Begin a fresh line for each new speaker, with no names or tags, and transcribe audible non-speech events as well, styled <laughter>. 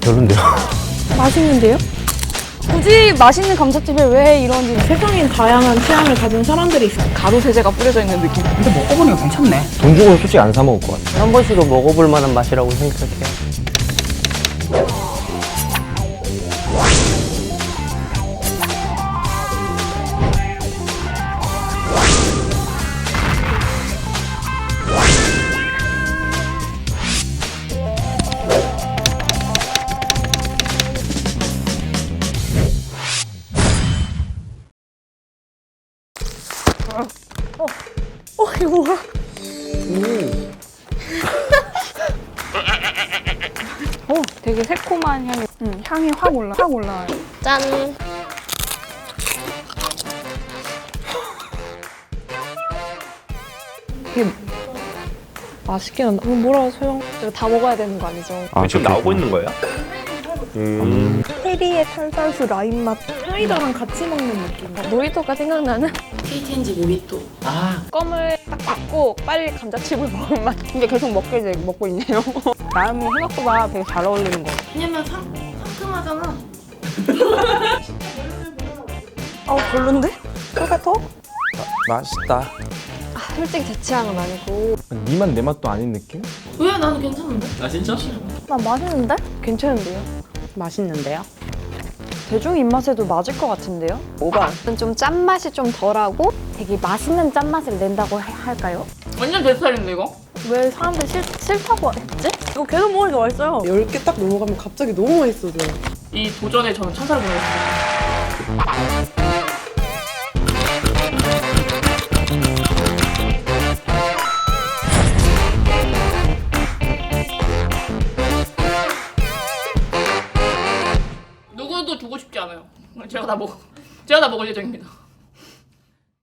별론데요.
맛있는데요? 굳이 맛있는 감자칩에 왜 이런지
세상엔 다양한 취향을 가진 사람들이 있어.
가루 세제가 뿌려져 있는 느낌.
근데 먹어보니까 괜찮네.
돈 주고는 솔직히 안 사 먹을 것 같아요. 한 번씩은 먹어볼 만한 맛이라고 생각해요.
어 이거 뭐야? 오. <laughs> 어 되게 새콤한 향이. 음 향이 확 올라 확 올라와요.
짠.
맛있게 난다. 이거 뭐라 소영? 이거 다 먹어야 되는 거 아니죠?
아,
지금 나오고 있는 거예요? 음.
페리의 탄산수 라임 맛.
사이다랑 같이 먹는 느낌.
노리토가 생각나는
KTNG 모히또. 아,
껌을 딱 받고 빨리 감자칩을 <laughs> 먹은 맛. 근데 계속 먹게 돼 먹고 있네요. <laughs> 라임이 생각보다 되게 잘 어울리는 거.
왜냐면 상, 상큼하잖아.
아 별론데? 토마토?
맛있다.
아, 솔직히 제 취향은 아니고.
니만 내 맛도 아닌 느낌?
왜? 나는 괜찮은데?
나 맛있는데? 괜찮은데요?
맛있는데요?
대중 입맛에도 맞을 것 같은데요? 오바. 좀 짠맛이 좀 덜하고 되게 맛있는 짠맛을 낸다고 해- 할까요?
완전 제 스타일인데 이거?
왜 사람들이 싫, 싫다고 했지? 이거 계속 먹으니까 맛있어요.
10개 딱 넘어가면 갑자기 너무 맛있어져요.
이 도전에 저는 찬사를 보내겠습니다. 제가 다 먹, 제가 다 먹을 예정입니다.